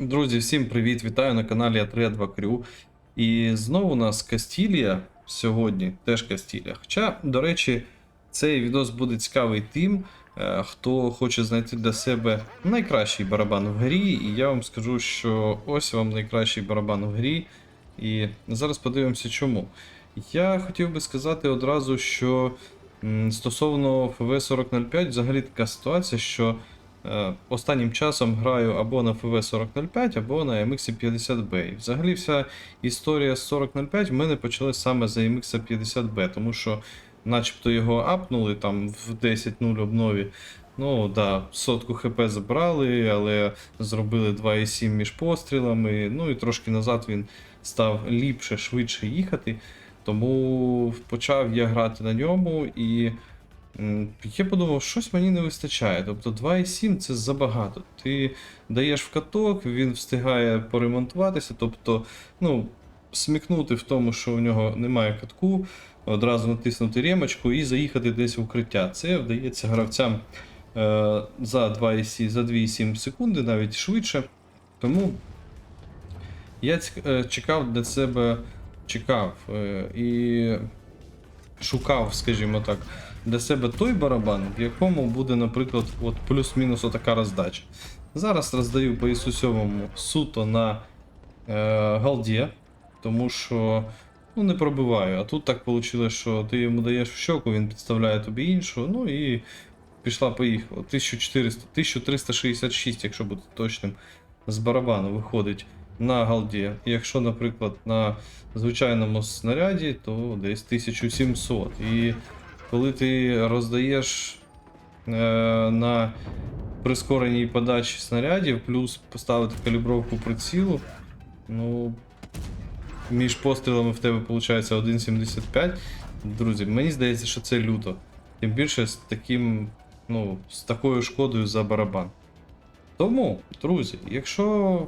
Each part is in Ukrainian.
Друзі, всім привіт! Вітаю на каналі А32 Крю. І знову у нас Кастілія сьогодні, теж Кастілія. Хоча, до речі, цей відос буде цікавий тим, е, хто хоче знайти для себе найкращий барабан в грі. І я вам скажу, що ось вам найкращий барабан в грі. І зараз подивимося чому. Я хотів би сказати одразу, що стосовно FV4005 взагалі така ситуація, що Останнім часом граю або на FV4005, або на MX50B. І взагалі вся історія з 4005 в мене почалась саме за MX50B, тому що начебто його апнули там в 10.0 обнові. Ну да, сотку хп забрали, але зробили 2,7 між пострілами. Ну і трошки назад він став ліпше, швидше їхати. Тому почав я грати на ньому і. Я подумав, щось мені не вистачає. Тобто 2,7 це забагато. Ти даєш в каток, він встигає поремонтуватися, тобто, ну, смікнути в тому, що у нього немає катку, одразу натиснути ремочку і заїхати десь в укриття. Це вдається гравцям е, за 2,7 за 2,7 секунди, навіть швидше. Тому я е, чекав для себе, чекав е, і шукав, скажімо так, для себе той барабан, в якому буде, наприклад, от плюс-мінус отака роздача. Зараз роздаю по ісу 7 суто на е, галді, тому що ну, не пробиваю. А тут так вийшло, що ти йому даєш в щоку, він підставляє тобі іншу, ну і пішла поїхала. 1400, 1366, якщо бути точним, з барабану виходить на галді. Якщо, наприклад, на звичайному снаряді, то десь 1700. І коли ти роздаєш е, на прискореній подачі снарядів, плюс поставити калібровку прицілу, ну, між пострілами в тебе виходить 1,75. Друзі, мені здається, що це люто. Тим більше з таким, ну, з такою шкодою за барабан. Тому, друзі, якщо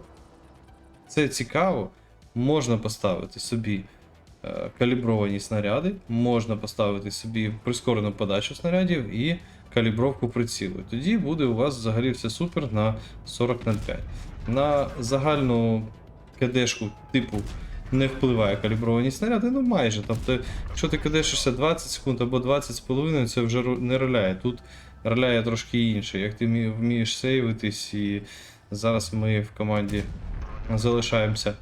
це цікаво, можна поставити собі е, калібровані снаряди, можна поставити собі прискорену подачу снарядів і калібровку прицілу. Тоді буде у вас взагалі все супер на 40.05. На загальну КДшку типу не впливає калібровані снаряди, ну майже. Тобто, якщо ти кадешишся 20 секунд або 20 з половиною, це вже не роляє. Тут роляє трошки інше. Як ти вмієш сейвитись, і зараз ми в команді залишаємося е,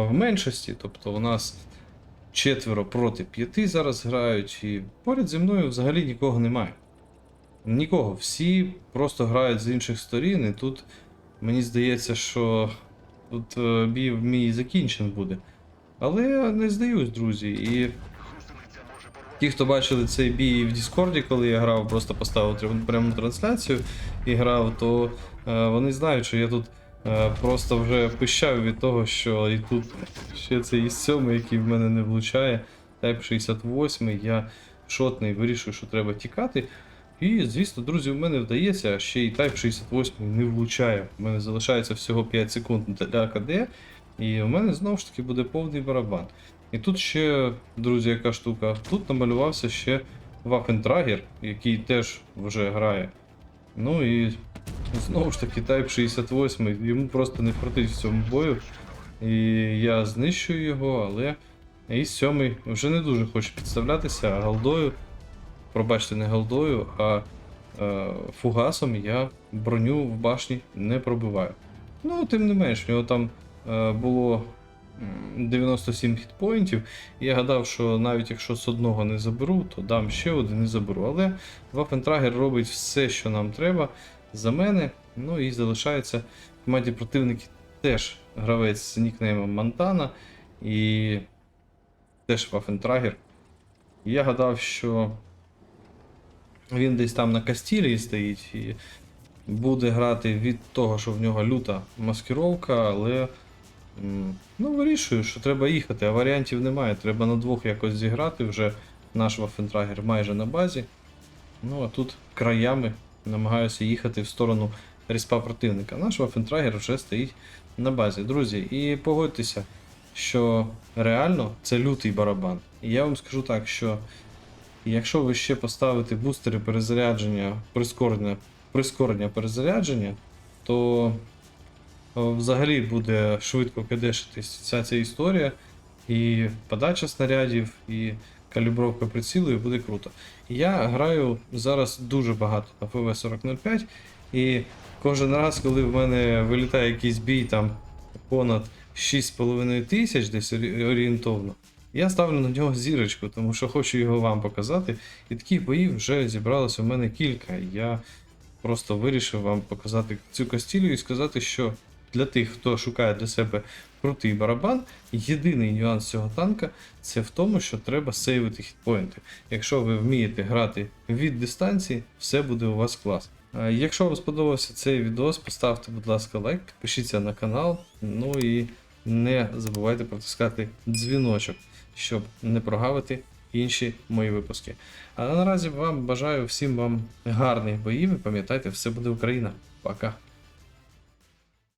в меншості. Тобто у нас четверо проти п'яти зараз грають, і поряд зі мною взагалі нікого немає. Нікого. Всі просто грають з інших сторін, і тут мені здається, що тут е, бій мій закінчен буде. Але я не здаюсь, друзі. І ті, хто бачили цей бій в Діскорді, коли я грав, просто поставив пряму трансляцію і грав, то е, вони знають, що я тут просто вже пищав від того, що і тут ще цей із 7, який в мене не влучає. Type 68, я шотний, вирішую, що треба тікати. І, звісно, друзі, у мене вдається, ще й Type 68 не влучає. У мене залишається всього 5 секунд для КД, і у мене знову ж таки буде повний барабан. І тут ще, друзі, яка штука, тут намалювався ще Waffentrager, який теж вже грає. Ну і знову ж таки Type 68, йому просто не хватить в цьому бою. І я знищую його, але і сьомий вже не дуже хоче підставлятися, голдою, пробачте, не голдою, а е, фугасом я броню в башні не пробиваю. Ну, тим не менш, в нього там е, було 97 хітпоінтів, я гадав, що навіть якщо з одного не заберу, то дам ще один і заберу. Але Waffentrager робить все, що нам треба за мене. Ну і залишається в команді противники теж гравець з нікнеймом Монтана і теж. І Я гадав, що він десь там на Кастілії стоїть і буде грати від того, що в нього люта маскировка, але ну, вирішую, що треба їхати, а варіантів немає. Треба на двох якось зіграти. Вже наш Waffentrager майже на базі. Ну а тут краями намагаюся їхати в сторону ріспа противника. Наш Waffentrager вже стоїть на базі. Друзі, і погодьтеся, що реально це лютий барабан. І я вам скажу так, що якщо ви ще поставите бустери перезарядження, прискорення, прискорення перезарядження, то взагалі буде швидко кадешитись вся ця історія. І подача снарядів, і калібровка прицілу, і буде круто. Я граю зараз дуже багато на ФВ-4005, і кожен раз, коли в мене вилітає якийсь бій там понад 6,5 тисяч, десь орієнтовно, я ставлю на нього зірочку, тому що хочу його вам показати. І таких боїв вже зібралося у мене кілька. Я просто вирішив вам показати цю кастілю і сказати, що для тих, хто шукає для себе крутий барабан, єдиний нюанс цього танка це в тому, що треба сейвити хітпоінти. Якщо ви вмієте грати від дистанції, все буде у вас клас. Якщо вам сподобався цей відос, поставте, будь ласка, лайк, підпишіться на канал, ну і не забувайте протискати дзвіночок, щоб не прогавити інші мої випуски. А наразі вам бажаю всім вам гарних боїв і пам'ятайте, все буде Україна. Пока.